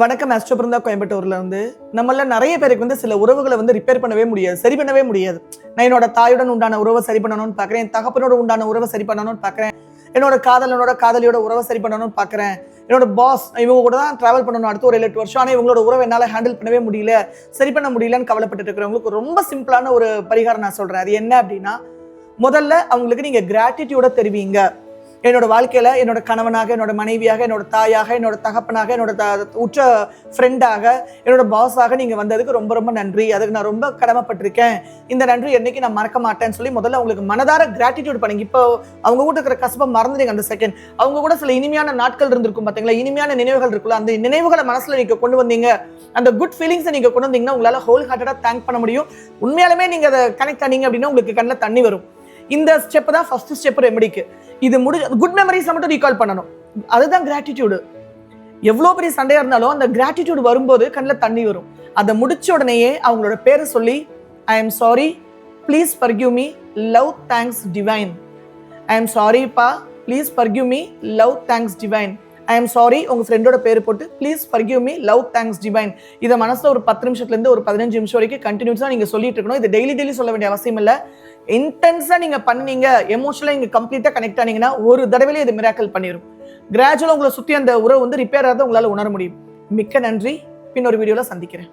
வணக்கம் ஆஸ்ட்ரோ பிருந்தா கோயம்புத்தூர்ல இருந்து நம்மள நிறைய பேருக்கு வந்து சில உறவுகளை வந்து ரிப்பேர் பண்ணவே முடியாது சரி பண்ணவே முடியாது. நான் என்னோட தாயுடன் உண்டான உறவை சரி பண்ணணும்னு பார்க்குறேன் என் தகப்பனோட உண்டான உறவை சரி பண்ணணும்னு பார்க்குறேன் என்னோட காதலனோட காதலியோட உறவை சரி பண்ணணும்னு பார்க்குறேன் என்னோட பாஸ் இவங்க கூட தான் ட்ராவல் பண்ணணும் அடுத்து ஒரு ஏழு எட்டு வருஷம். ஆனால் இவங்களோட உறவை என்னால் ஹேண்டில் பண்ணவே முடியல சரி பண்ண முடியலன்னு கவலைப்பட்டு இருக்கிறவங்களுக்கு ரொம்ப சிம்பிளான ஒரு பரிகாரம் நான் சொல்கிறேன் அது என்ன அப்படின்னா முதல்ல அவங்களுக்கு நீங்கள் கிராட்டிடியூட தெரிவிங்க. என்னோட வாழ்க்கையில் என்னோட கணவனாக என்னோட மனைவியாக என்னோட தாயாக என்னோட தகப்பனாக என்னோட த- உற்ற ஃப்ரெண்டாக என்னோட பாஸாக நீங்கள் வந்ததுக்கு ரொம்ப ரொம்ப நன்றி. அதுக்கு நான் ரொம்ப கடமைப்பட்டிருக்கேன். இந்த நன்றி என்னைக்கு நான் மறக்க மாட்டேன்னு சொல்லி முதல்ல உங்களுக்கு மனதார கிராட்டிடியூட் பண்ணுங்க. இப்போ அவங்க கூட இருக்கிற கசப்பை மறந்துடுங்க அந்த செகண்ட் அவங்க கூட சில இனிமையான நாட்கள் இருந்திருக்கும் பார்த்தீங்களா இனிமையான நினைவுகள் இருக்குல்ல? அந்த நினைவுகளை மனசில் நீங்கள் கொண்டு வந்தீங்க. அந்த குட் ஃபீலிங்ஸை நீங்கள் கொண்டு வந்தீங்கன்னா உங்களால் ஹோல் ஹார்ட்டடாக தேங்க் பண்ண முடியும். உண்மையாலுமே நீங்கள் அதை கனெக்ட் பண்ணீங்க அப்படின்னா உங்களுக்கு கண்ணில் தண்ணி வரும். இந்த ஸ்டெப் தான் ஃபஸ்ட்டு ஸ்டெப் ரெமெடிக்கு இது முடி குட் மெமரிஸை மட்டும் ரீகால் பண்ணணும். அதுதான் கிராட்டிடியூடு எவ்வளோ பெரிய சண்டையாக இருந்தாலும் அந்த கிராட்டிடியூட் வரும்போது கண்ணில் தண்ணி வரும். அதை முடிச்ச உடனேயே அவங்களோட பேரை சொல்லி I am sorry please forgive me love thanks divine I am சாரிப்பா please forgive me love thanks divine I am sorry உங்கள் ஃப்ரெண்டோட பேர் போட்டு please forgive me love thanks divine இதை மனசில் ஒரு பத்து நிமிஷத்துலேருந்து ஒரு பதினஞ்சு நிமிஷம் வரைக்கும் கண்டினியூஸாக நீங்கள் சொல்லிட்டு இருக்கணும். இது டெய்லி டெய்லி சொல்ல வேண்டிய அவசியம் இல்லை. இன்டென்ஸாக நீங்கள் பண்ணீங்க எமோஷனலாக நீங்கள் கம்ப்ளீட்டாக கனெக்ட் ஆனீங்கன்னா ஒரு தடவையிலே இது மிராக்கல் பண்ணிடும் கிராஜுவலாக உங்களை சுற்றி அந்த உறவு வந்து ரிப்பேர் ஆகிறத உங்களால் உணர முடியும். மிக்க நன்றி. பின்னொரு வீடியோவில் சந்திக்கிறேன்.